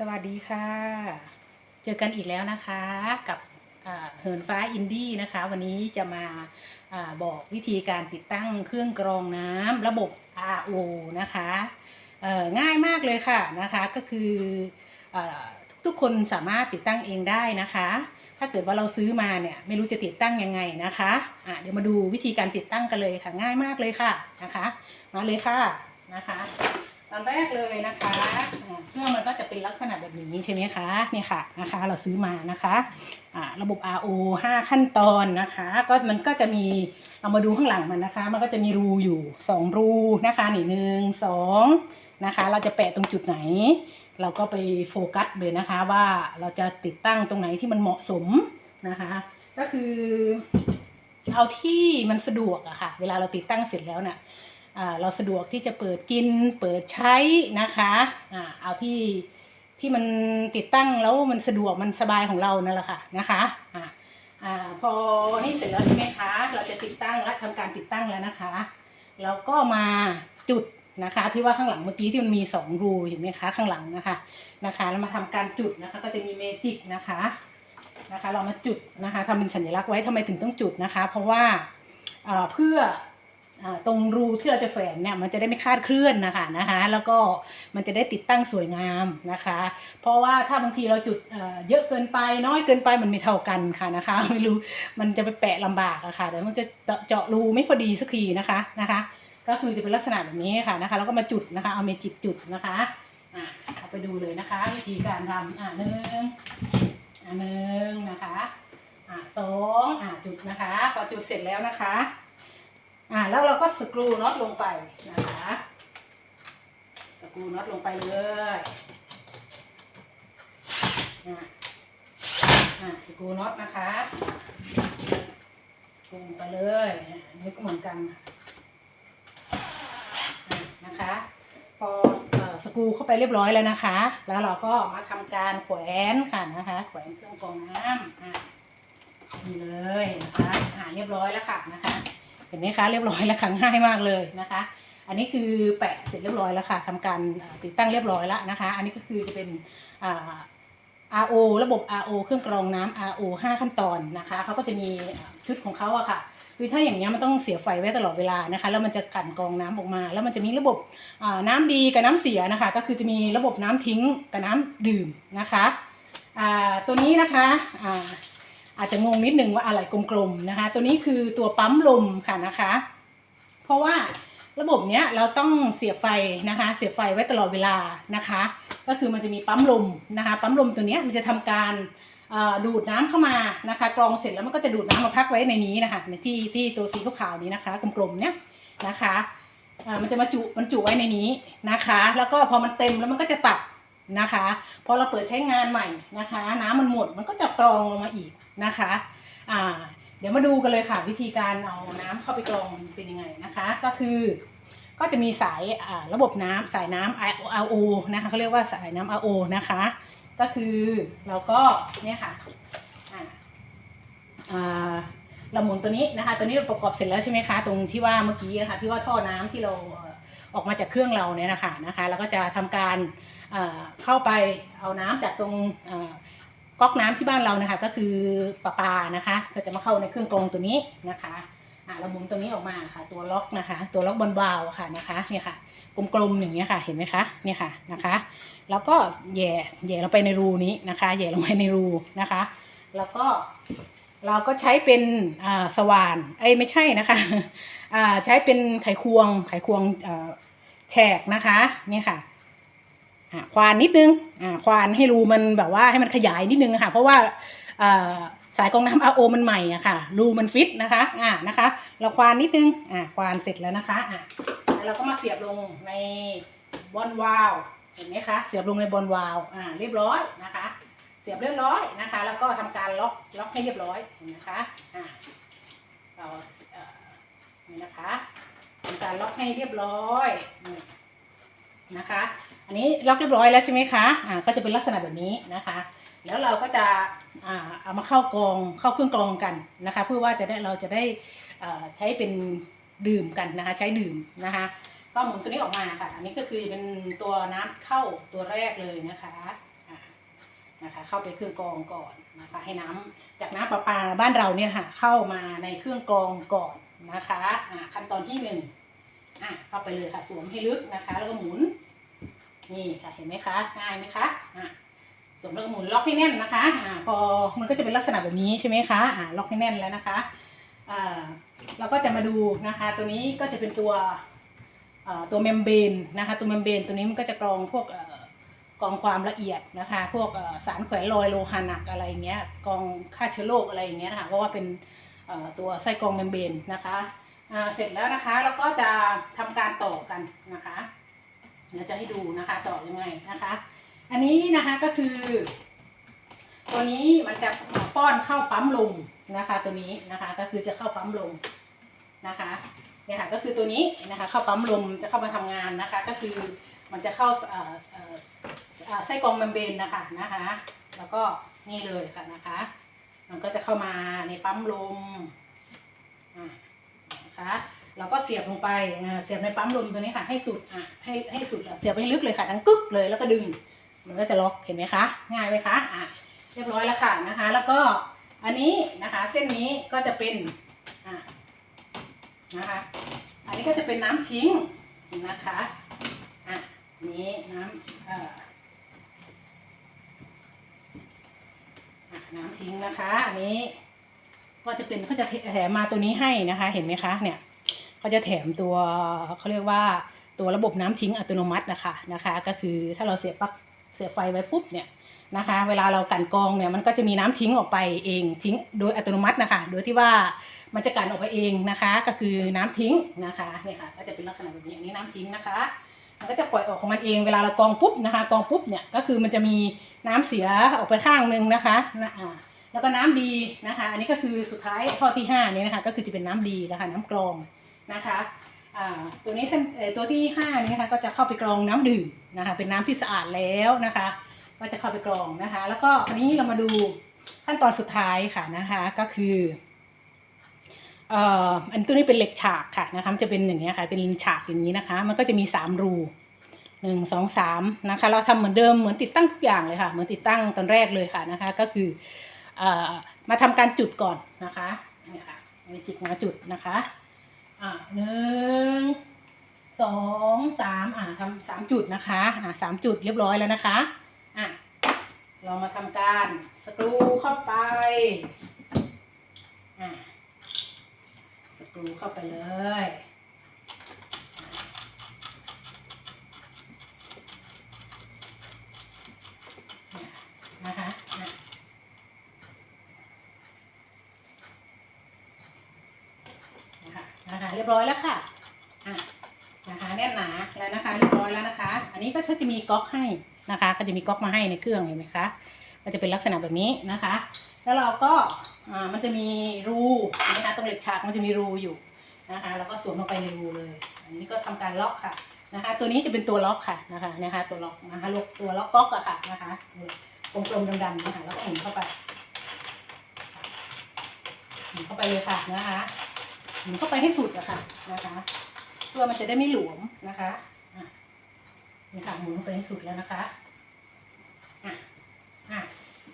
สวัสดีค่ะ เจอกันอีกแล้วนะคะกับเหินฟ้าอินดี้นะคะ วันนี้จะมาอาบอกวิธีการติดตั้งเครื่องกรองน้ำระบบ RO นะคะง่ายมากเลยค่ะนะคะก็คืออทุกคนสามารถติดตั้งเองได้นะคะ ถ้าเกิดว่าเราซื้อมาเนี่ยไม่รู้จะติดตั้งยังไงนะคะะเดี๋ยวมาดูวิธีการติดตั้งกันเลยค่ะง่ายมากเลยค่ะนะคะ มาเลยค่ะนะคะ ตอนแรกเลยนะคะเครื่องมันก็จะเป็นลักษณะแบบนี้ใช่ไหมคะเนี่ยค่ะนะคะเราซื้อมานะคะอ่าระบบ RO 5 ขั้นตอนนะคะก็มันก็จะมีเอามาดูข้างหลังมันนะคะ มันก็จะมีรูอยู่ 2 รูนะคะนี่หนึ่งสองนะคะ เราจะแปะตรงจุดไหน เราก็ไปโฟกัสเลยนะคะ ว่าเราจะติดตั้งตรงไหนที่มันเหมาะสมนะคะ ก็คือเอาที่มันสะดวกอะค่ะ เวลาเราติดตั้งเสร็จแล้วเนี่ย เราสะดวกที่จะเปิดกินเปิดใช้นะคะอ่าเอาที่ที่มันติดตั้งแล้วมันสะดวกมันสบายของเรานั่นแหละค่ะนะคะอ่าอ่าพอนี่เสร็จแล้วใช่ไหมคะ เราจะติดตั้งและทำการติดตั้งแล้วนะคะแล้วก็มาจุดนะคะ ที่ว่าข้างหลังเมื่อกี้ที่มันมีสองรูเห็นไหมคะข้างหลังนะคะนะคะ แล้วมาทำการจุดนะคะ ก็จะมีเมจิกนะคะนะคะ เรามาจุดนะคะทำเป็นสัญลักษณ์ไว้ทำไมถึงต้องจุดนะคะ เพราะว่าอ่าเพื่อ ตรงรูที่เราจะแฝงเนี่ยมันจะได้ไม่คาดเคลื่อนนะคะนะคะแล้วก็มันจะได้ติดตั้งสวยงามนะคะ เพราะว่าถ้าบางทีเราจุดเยอะเกินไปน้อยเกินไปมันไม่เท่ากันค่ะนะคะไม่รู้มันจะไปแปะลำบากอะค่ะเดี๋ยวมันจะเจาะรูไม่พอดีสักทีนะคะนะคะ ก็คือจะเป็นลักษณะแบบนี้ค่ะนะคะแล้วก็มาจุดนะคะเอาเมจิกจุดนะคะอ่าเอาไปดูเลยนะคะวิธีการทำอ่าหนึ่งอ่าหนึ่งนะคะอ่าสองอ่าจุดนะคะพอจุดเสร็จแล้วนะคะ อ่าแล้วเราก็สกรูน็อตลงไปนะคะสกรูน็อตลงไปเลยอ่าอ่าสกรูน็อตนะคะสกรูไปเลยอันนี่ก็เหมือนกันนะคะ พอสกรูเข้าไปเรียบร้อยแล้วนะคะ แล้วเราก็มาทำการแขวนค่ะนะคะแขวนเครื่องกรองน้ำอ่านี่เลยนะคะอ่าเรียบร้อยแล้วค่ะนะคะ เห็นไหมคะเรียบร้อยแล้วค่ะง่ายมากเลยนะคะ อันนี้คือแปะเสร็จเรียบร้อยแล้วค่ะทำการติดตั้งเรียบร้อยแล้วนะคะ อันนี้ก็คือจะเป็นอ่า RO ระบบ RO เครื่องกรองน้ำ RO 5 ขั้นตอนนะคะเขาก็จะมีชุดของเขาอะค่ะคือถ้าอย่างเงี้มันต้องเสียไฟไว้ตลอดเวลานะคะแล้วมันจะกลั่นกรองน้ำออกมา แล้วมันจะมีระบบอ่าน้ำดีกับน้ำเสียนะคะ ก็คือจะมีระบบน้ำทิ้งกับน้ำดื่มนะคะอ่าตัวนี้นะคะ อาจจะงงนิดนึงว่าอะไรกลมๆนะคะ ตัวนี้คือตัวปั๊มลมค่ะนะคะ เพราะว่าระบบเนี้ยเราต้องเสียบไฟนะคะ เสียบไฟไว้ตลอดเวลานะคะ ก็คือมันจะมีปั๊มลมนะคะ ปั๊มลมตัวเนี้ยมันจะทำการดูดน้ำเข้ามานะคะกรองเสร็จแล้วมันก็จะดูดน้ำมาพักไว้ในนี้นะคะในที่ที่ตัวสีขาวๆนี้นะคะกลมๆเนี้ยนะคะมันจะมาจุมันจุไว้ในนี้นะคะ แล้วก็พอมันเต็มแล้วมันก็จะตัดนะคะพอเราเปิดใช้งานใหม่นะคะ น้ำมันหมดมันก็จะกรองลงมาอีก นะคะอ่าเดี๋ยวมาดูกันเลยค่ะ วิธีการเอาน้ำเข้าไปกรองเป็นยังไงนะคะ ก็คือก็จะมีสายระบบน้ำสายน้ำ RO นะคะเขาเรียกว่าสายน้ำ RO นะคะ ก็คือเราก็เนี่ยค่ะอ่าอ่าเราหมุนตัวนี้นะคะ ตัวนี้ประกอบเสร็จแล้วใช่ไหมคะ ตรงที่ว่าเมื่อกี้นะคะ ที่ว่าท่อน้ำที่เราออกมาจากเครื่องเราเนี่ยนะคะนะคะ แล้วก็จะทำการเข้าไปเอาน้ำจากตรง ก๊อกน้ำที่บ้านเรานะคะ ก็คือประปานะคะ ก็จะมาเข้าในเครื่องกรองตัวนี้นะคะอะเราหมุนตรงนี้ออกมาค่ะ ตัวล็อกนะคะ ตัวล็อกบอลบาวค่ะนะคะเนี่ยค่ะกลมๆอย่างเงี้ยค่ะเห็นไหมคะเนี่ยค่ะนะคะ แล้วก็แย่แย่ลงไปในรูนี้นะคะแย่ลงไปในรูนะคะ แล้วก็เราก็ใช้เป็นอ่าสว่านเอ้ยไม่ใช่นะคะอ่าใช้เป็นไขควงไขควงอ่าแฉกนะคะเนี่ยค่ะ ควานนิดนึงอ่าควานให้รูมันแบบว่าให้มันขยายนิดนึงค่ะ เพราะว่าสายกรองน้ำ RO มันใหม่อะค่ะ รูมันฟิตนะคะอ่านะคะ เราควานนิดนึงอ่าควานเสร็จแล้วนะคะอ่าแล้วเราก็มาเสียบลงในบอลวาล์วเห็นไหมคะ เสียบลงในบอลวาล์วอ่าเรียบร้อยนะคะ เสียบเรียบร้อยนะคะ แล้วก็ทำการล็อกล็อกให้เรียบร้อยนไหมคะอ่าเราเอ่อนี่นะคะทำการล็อกให้เรียบร้อยนะคะ อันนี้ล็อกเรียบร้อยแล้วใช่ไหมคะอ่าก็จะเป็นลักษณะแบบนี้นะคะ แล้วเราก็จะอ่าเอามาเข้ากรองเข้าเครื่องกรองกันนะคะ เพื่อว่าจะได้เราจะได้อ่อใช้เป็นดื่มกันนะคะ ใช้ดื่มนะคะ ก็หมุนตัวนี้ออกมาค่ะ อันนี้ก็คือเป็นตัวน้ำเข้าตัวแรกเลยนะคะอ่านะคะ เข้าไปเครื่องกรองก่อนนะคะ ให้น้ำจากน้ำประปาบ้านเราเนี่ยค่ะ เข้ามาในเครื่องกรองก่อนนะคะอ่าขั้นตอนที่หนึ่งอะเข้าไปเลยค่ะสวมให้ลึกนะคะ แล้วก็หมุน นี่ค่ะเห็นไหมคะง่ายไหมคะอะสวมแล้วก็หมุนล็อกให้แน่นนะคะอ่าพอมันก็จะเป็นลักษณะแบบนี้ใช่ไหมคะอ่าล็อกให้แน่นแล้วนะคะอ่าเราก็จะมาดูนะคะ ตัวนี้ก็จะเป็นตัวตัวเมมเบรนนะคะ ตัวเมมเบรนตัวนี้มันก็จะกรองพวกกรองความละเอียดนะคะ พวกสารแขวนลอยโลหะหนักอะไรเงี้ยกรองฆ่าเชื้อโรคอะไรเงี้ยนะคะเพราะว่าเป็นตัวไส้กรองเมมเบรนนะคะเสร็จแล้วนะคะเราก็จะทำการต่อกันนะคะ เดี๋ยวจะให้ดูนะคะต่อยังไงนะคะ อันนี้นะคะก็คือ ตัวนี้มันจะป้อนเข้าปั๊มลมนะคะ ตัวนี้นะคะก็คือจะเข้าปั๊มลมนะคะเนี่ยค่ะก็คือตัวนี้นะคะเข้าปั๊มลมจะเข้ามาทำงานนะคะ ก็คือมันจะเข้าเอ่อเอ่อเอ่อไส้กรองเมมเบนนะคะนะคะ แล้วก็นี่เลยค่ะนะคะ มันก็จะเข้ามาในปั๊มลมอะนะคะ เราก็เสียบลงไปอ่าเสียบในปั๊มลมตัวนี้ค่ะ ให้สุดอะให้ให้สุดอะเสียบให้ลึกเลยค่ะดังกึกเลยแล้วก็ดึง มันก็จะล็อกเห็นไหมคะ ง่ายไหมคะอะเรียบร้อยแล้วค่ะนะคะ แล้วก็อันนี้นะคะ เส้นนี้ก็จะเป็นอะนะคะ อันนี้ก็จะเป็นน้ำทิ้งนะคะอะนี้น้ำเอ่อน้ำทิ้งนะคะ อันนี้ ก็จะเป็นเขาจะแถมมาตัวนี้ให้นะคะ เห็นไหมคะเนี่ย เขาจะแถมตัวเขาเรียกว่าตัวระบบน้ำทิ้งอัตโนมัตินะคะนะคะ ก็คือถ้าเราเสียบปลั๊กเสียบไฟไว้ปุ๊บเนี่ยนะคะ เวลาเรากั่นกองเนี่ยมันก็จะมีน้ำทิ้งออกไปเองทิ้งโดยอัตโนมัตินะคะ โดยที่ว่ามันจะกลั่นออกไปเองนะคะ ก็คือน้ำทิ้งนะคะเนี่ยค่ะก็จะเป็นลักษณะแบบนี้อันนี้น้ำทิ้งนะคะมันก็จะปล่อยออกของมันเองเวลาเรากองปุ๊บนะคะ กองปุ๊บเนี่ยก็คือมันจะมีน้ำเสียออกไปข้างหนึงนะคะนะอ่าแล้วก็น้ำดีนะคะ อันนี้ก็คือสุดท้ายข้อที่ห้านี้นะคะ ก็คือจะเป็นน้ำดีนะคะ น้ำกรอง นะคะตัวนี้เส้นตัวที่ห้านี้นะคะก็จะเข้าไปกรองน้ำดื่มนะคะเป็นน้ำที่สะอาดแล้วนะคะ ก็จะเข้าไปกรองนะคะ แล้วก็อันนี้เรามาดูขั้นตอนสุดท้ายค่ะนะคะก็คืออันตัวนี้เป็นเหล็กฉากค่ะนะคะมันจะเป็นอย่างนี้ค่ะเป็นฉากอย่างนี้นะคะ มันก็จะมีสามรูหนึ่งสองสามนะคะเราทำเหมือนเดิมเหมือนติดตั้งทุกอย่างเลยค่ะ เหมือนติดตั้งตอนแรกเลยค่ะนะคะ ก็คืออมาทำการจุดก่อนนะคะนี่ค่ะมีจิกมาจุดนะคะ อ่าหนึ่งสองสามอ่าทำสามจุดนะคะอ่าสามจุดเรียบร้อยแล้วนะคะอะเรามาทำการสกรูเข้าไปอ่าสกรูเข้าไปเลยนะคะอะ นะคะเรียบร้อยแล้วค่ะอะนะคะแน่นหนาแล้วนะคะเรียบร้อยแล้วนะคะ อันนี้ก็จะมีก๊อกให้นะคะ ก็จะมีก๊อกมาให้ในเครื่องเห็นไหมคะก็จะเป็นลักษณะแบบนี้นะคะ แล้วเราก็อ่ามันจะมีรูนะคะตรงเหล็กฉากมันจะมีรูอยู่นะคะแล้วก็สวมลงไปในรูเลย อันนี้ก็ทำการล็อกค่ะนะคะ ตัวนี้จะเป็นตัวล็อกค่ะนะคะนะคะตัวล็อกนะคะล็อกตัวล็อกก๊อกอะค่ะนะคะกลมๆดำๆนะคะแล้วก็หมุนเข้าไปหมุนเข้าไปเลยค่ะนะคะ หมุนเข้าไปให้สุดอะค่ะนะคะเพื่อมันจะได้ไม่หลวมนะคะนี่ค่ะหมุนไปให้สุดแล้วนะคะอะอะ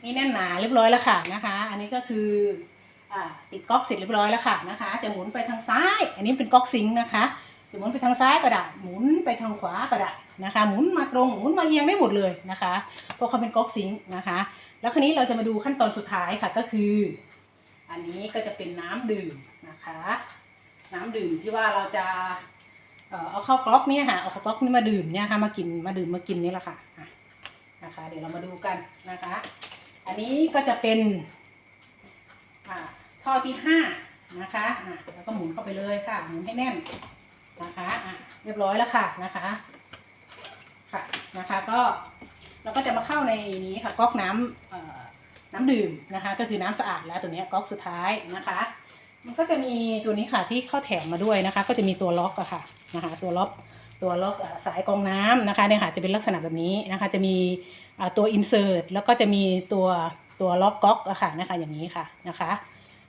นี่แน่นหนาเรียบร้อยแล้วค่ะนะคะ อันนี้ก็คืออ่าติดก๊อกเสร็จเรียบร้อยแล้วค่ะนะคะ จะหมุนไปทางซ้าย อันนี้เป็นก๊อกซิงค์นะคะจะหมุนไปทางซ้ายก็ได้หมุนไปทางขวาก็ได้นะคะ หมุนมาตรงหมุนมาเอียงได้หมดเลยนะคะเพราะเขาเป็นก๊อกซิงค์นะคะ แล้วคราวนี้เราจะมาดูขั้นตอนสุดท้ายค่ะก็คือ อันนี้ก็จะเป็นน้ำดื่มนะคะ น้ำดื่มที่ว่าเราจะเอ่อเอาเข้าก๊อกเนี่ยค่ะเอาเข้าก๊อกนี่มาดื่มเนี่ยค่ะมากินมาดื่มมากินนี่แหละค่ะนะคะ เดี๋ยวเรามาดูกันนะคะ อันนี้ก็จะเป็นท่อที่ห้านะคะอะแล้วก็หมุนเข้าไปเลยค่ะหมุนให้แน่นนะคะอะเรียบร้อยแล้วค่ะนะคะค่ะนะคะก็เราก็จะมาเข้าในนี้ค่ะก๊อกน้ำน้ำดื่มนะคะ ก็คือน้ำสะอาดแล้วตัวนี้ก๊อกสุดท้ายนะคะ มันก็จะมีตัวนี้ค่ะที่เข้าแถมมาด้วยนะคะ ก็จะมีตัวล็อกอะค่ะนะคะ ตัวล็อกตัวล็อกสายกองน้ำนะคะเนี่ยค่ะจะเป็นลักษณะแบบนี้นะคะ จะมีตัวอินเสิร์ตแล้วก็จะมีตัวตัวล็อกก๊อกอะค่ะนะคะอย่างนี้ค่ะนะคะ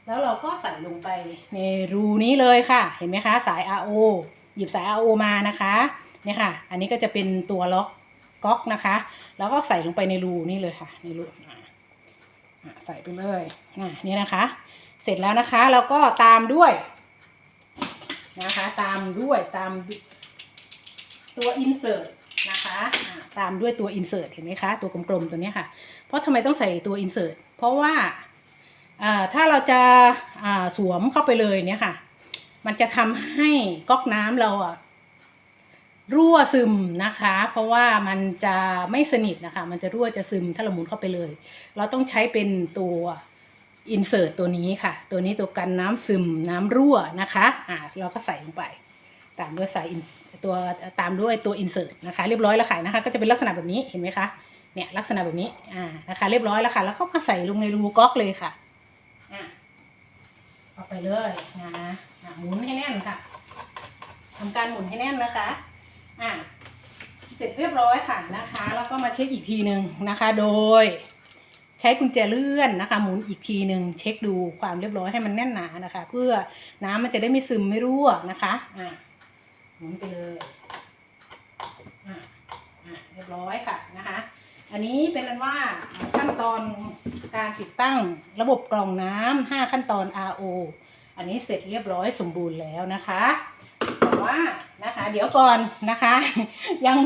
แล้วเราก็ใส่ลงไปในรูนี้เลยค่ะ เห็นไหมคะสาย RO หยิบสาย RO มานะคะเนี่ยค่ะ อันนี้ก็จะเป็นตัวล็อกก๊อกนะคะ แล้วก็ใส่ลงไปในรูนี่เลยค่ะในรูใส่ไปเลยนี่นะคะ เสร็จแล้วนะคะแล้วก็ตามด้วยนะคะ ตามด้วยตามตัว insert นะคะตามด้วยตัว insert เห็นไหมคะ ตัวกลมๆตัวนี้ค่ะ เพราะทำไมต้องใส่ตัว insert เพราะว่าอ่าถ้าเราจะอ่าสวมเข้าไปเลยเนี่ยค่ะ มันจะทำให้ก๊อกน้ำเราอะรั่วซึมนะคะ เพราะว่ามันจะไม่สนิทนะคะ มันจะรั่วจะซึมถ้าเราหมุนเข้าไปเลย เราต้องใช้เป็นตัว insert ตัวนี้ค่ะ ตัวนี้ตัวกันน้ำซึมน้ำรั่วนะคะอ่าเราก็ใส่ลงไป ตามด้วยสายตัวตามด้วยตัว insert นะคะ เรียบร้อยแล้วค่ะนะคะ ก็จะเป็นลักษณะแบบนี้เห็นไหมคะเนี่ยลักษณะแบบนี้อ่านะคะ เรียบร้อยแล้วค่ะ แล้วก็มาใส่ลงในรูก๊อกเลยค่ะอะเอาไปเลยนะอะหมุนให้แน่นค่ะทำการหมุนให้แน่นนะคะอะเสร็จเรียบร้อยค่ะนะคะ แล้วก็มาเช็คอีกทีหนึ่งนะคะ โดย ใช้กุญแจเลื่อนนะคะหมุนอีกทีหนึ่งเช็คดูความเรียบร้อยให้มันแน่นหนานะคะ เพื่อน้ำมันจะได้ไม่ซึมไม่รั่วนะคะอะหมุนไปเลยอะอะเรียบร้อยค่ะนะคะอันนี้เป็นอันว่าขั้นตอนการติดตั้งระบบกรองน้ำ5ขั้นตอน RO อันนี้เสร็จเรียบร้อยสมบูรณ์แล้วนะคะแต่ว่านะคะเดี๋ยวก่อนนะคะ ยัง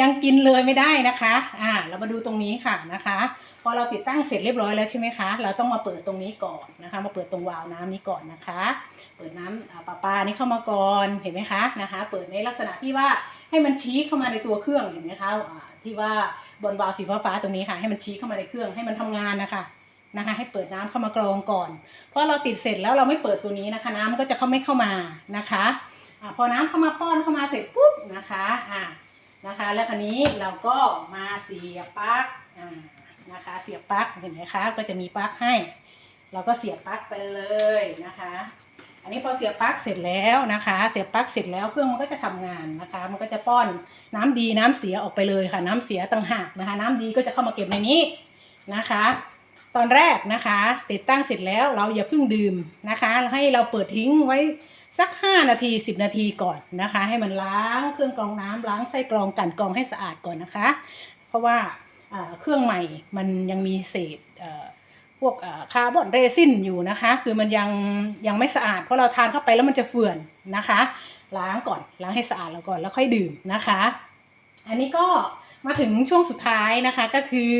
ยังกินเลยไม่ได้นะคะ อ่า เรามาดูตรงนี้ค่ะนะคะ พอเราติดตั้งเสร็จเรียบร้อยแล้วใช่ไหมคะ เราต้องมาเปิดตรงนี้ก่อนนะคะ มาเปิดตรงวาล์วน้ำนี้ก่อนนะคะ เปิดน้ำอ่าประปานี่เข้ามาก่อน เห็นไหมคะนะคะ เปิดในลักษณะที่ว่าให้มันชี้เข้ามาในตัวเครื่องเห็นไหมคะที่ว่าบนวาล์วสีฟ้าๆตรงนี้ค่ะ ให้มันชี้เข้ามาในเครื่องให้มันทำงานนะคะนะคะ ให้เปิดน้ำเข้ามากรองก่อน เพราะเราติดเสร็จแล้วเราไม่เปิดตัวนี้นะคะ น้ำมันก็จะเข้าไม่เข้ามานะคะอพอน้ำเข้ามาป้อนเข้ามาเสร็จปุ๊บนะคะอ่านะคะ แล้วคราวนี้เราก็มาเสียบปลั๊กอ่า นะคะ เสียบปลั๊กเห็นไหมคะ ก็จะมีปลั๊กให้ เราก็เสียบปลั๊กไปเลยนะคะ อันนี้พอเสียบปลั๊กเสร็จแล้วนะคะ เสียบปลั๊กเสร็จแล้วเครื่องมันก็จะทำงานนะคะ มันก็จะป้อนน้ำดีน้ำเสียออกไปเลยค่ะ น้ำเสียต่างหากนะคะ น้ำดีก็จะเข้ามาเก็บในนี้นะคะ ตอนแรกนะคะ ติดตั้งเสร็จแล้วเราอย่าเพิ่งดื่มนะคะ ให้เราเปิดทิ้งไว้สัก 5 นาที 10 นาทีก่อนนะคะ ให้มันล้างเครื่องกรองน้ำล้างไส้กรองกันกรองให้สะอาดก่อนนะคะ เพราะว่า เครื่องใหม่มันยังมีเศษพวกคาร์บอนเรซินอยู่นะคะ คือมันยังยังไม่สะอาดเพราะเราทานเข้าไปแล้วมันจะเฟื่อนนะคะ ล้างก่อนล้างให้สะอาดแล้วก่อนแล้วค่อยดื่มนะคะ อันนี้ก็มาถึงช่วงสุดท้ายนะคะก็คือ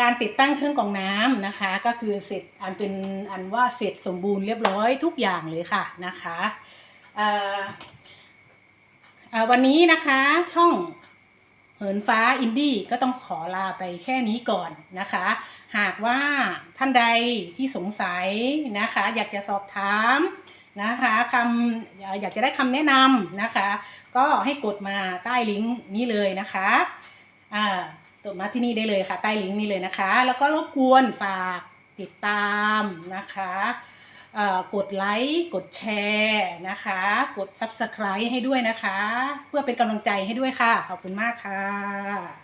การติดตั้งเครื่องกรองน้ำนะคะ ก็คือเสร็จอันเป็นอันว่าเสร็จสมบูรณ์เรียบร้อยทุกอย่างเลยค่ะนะคะวันนี้นะคะช่อง หินฟ้าอินดี้ก็ต้องขอลาไปแค่นี้ก่อนนะคะ หากว่าท่านใดที่สงสัยนะคะ อยากจะสอบถามนะคะคำอยากจะได้คำแนะนำนะคะ ก็ให้กดมาใต้ลิงก์นี้เลยนะคะอ่ากดมาที่นี่ได้เลยค่ะ ใต้ลิงก์นี้เลยนะคะ แล้วก็รบกวนฝากติดตามนะคะ กดไลค์ กดแชร์นะคะ กด Subscribe ให้ด้วยนะคะ เพื่อเป็นกำลังใจให้ด้วยค่ะ ขอบคุณมากค่ะ